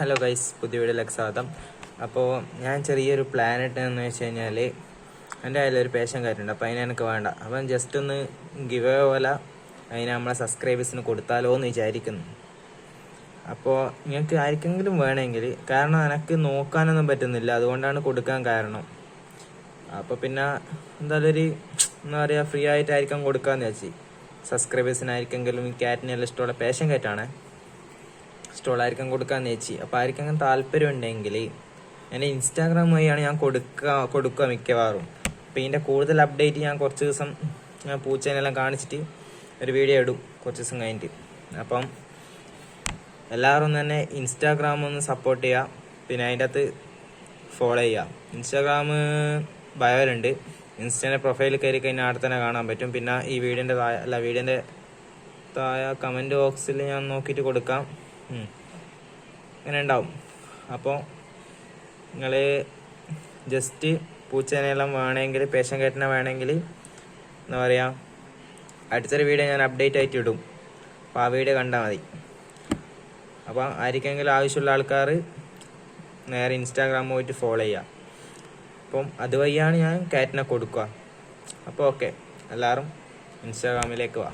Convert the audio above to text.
Hello guys പുതിയ വീഡിയോയിലേക്ക് സ്വാഗതം. അപ്പോൾ ഞാൻ ചെറിയൊരു പ്ലാൻ ഇട്ടെന്ന് വെച്ച് കഴിഞ്ഞാൽ എന്റെ കയ്യിലൊരു പേഷൻ കാര്യമുണ്ട്. അപ്പോൾ അതിന് എനിക്ക് വേണ്ട. അപ്പം ജസ്റ്റ് ഒന്ന് ഗിവ് പോലെ അതിന് നമ്മളെ സബ്സ്ക്രൈബേഴ്സിന് കൊടുത്താലോ എന്ന് വിചാരിക്കുന്നു. അപ്പോൾ നിങ്ങൾക്ക് ആർക്കെങ്കിലും വേണമെങ്കിൽ കാരണം എനിക്ക് നോക്കാനൊന്നും പറ്റുന്നില്ല. അതുകൊണ്ടാണ് കൊടുക്കാൻ കാരണം. അപ്പോൾ പിന്നെ എന്തായാലും ഒരു എന്താ പറയുക ഫ്രീ ആയിട്ടായിരിക്കും കൊടുക്കാമെന്ന് വെച്ച് സബ്സ്ക്രൈബേഴ്സിനായിരിക്കെങ്കിലും ഈ ക്യാറ്റിനെല്ലാം ഇഷ്ടമുള്ള പേഷൻ കാറ്റാണ് സ്റ്റോളായിരിക്കും കൊടുക്കാൻ ചേച്ചി. അപ്പോൾ അങ്ങനെ താല്പര്യം ഉണ്ടെങ്കിൽ എന്റെ ഇൻസ്റ്റാഗ്രാം വഴിയാണ് ഞാൻ കൊടുക്കുക കൊടുക്കുക മിക്കവാറും. അപ്പോൾ ഇതിന്റെ കൂടുതൽ അപ്ഡേറ്റ് ഞാൻ കുറച്ച് ദിവസം ഞാൻ പൂച്ചേനെല്ലാം കാണിച്ചിട്ട് ഒരു വീഡിയോ ഇടും കുറച്ച് ദിവസം കഴിഞ്ഞിട്ട്. അപ്പം എല്ലാവരും തന്നെ ഇൻസ്റ്റാഗ്രാം ഒന്ന് സപ്പോർട്ട് ചെയ്യുക. പിന്നെ അതിന്റെ അകത്ത് ഫോളോ ചെയ്യുക. ഇൻസ്റ്റാഗ്രാം ബയോയിലുണ്ട് ഇൻസ്റ്റന്റെ പ്രൊഫൈൽ കയറി കഴിഞ്ഞാൽ അവിടെ തന്നെ കാണാൻ പറ്റും. പിന്നെ ഈ വീഡിയോന്റെ താഴെ അല്ല വീഡിയോന്റെ താഴെ കമന്റ് ബോക്സിൽ ഞാൻ നോക്കിയിട്ട് കൊടുക്കാം. ഉം. ഇങ്ങനെ ഉണ്ടാവും അപ്പോൾ നിങ്ങൾ ജസ്റ്റ് പൂച്ചേനെല്ലാം വേണമെങ്കിൽ പേഷൻ കയറ്റിനെ വേണമെങ്കിൽ എന്താ പറയുക അടുത്തൊരു വീഡിയോ ഞാൻ അപ്ഡേറ്റ് ആയിട്ട് ഇടും. അപ്പോൾ ആ വീഡിയോ കണ്ടാൽ മതി. അപ്പോൾ ആർക്കെങ്കിലും ആവശ്യമുള്ള ആൾക്കാർ നേരെ ഇൻസ്റ്റാഗ്രാം പോയിട്ട് ഫോളോ ചെയ്യുക അപ്പം അതുവഴിയാണ് ഞാൻ കാറ്റിനെ കൊടുക്കുക. അപ്പോൾ ഓക്കെ എല്ലാവരും ഇൻസ്റ്റാഗ്രാമിലേക്ക് വാ.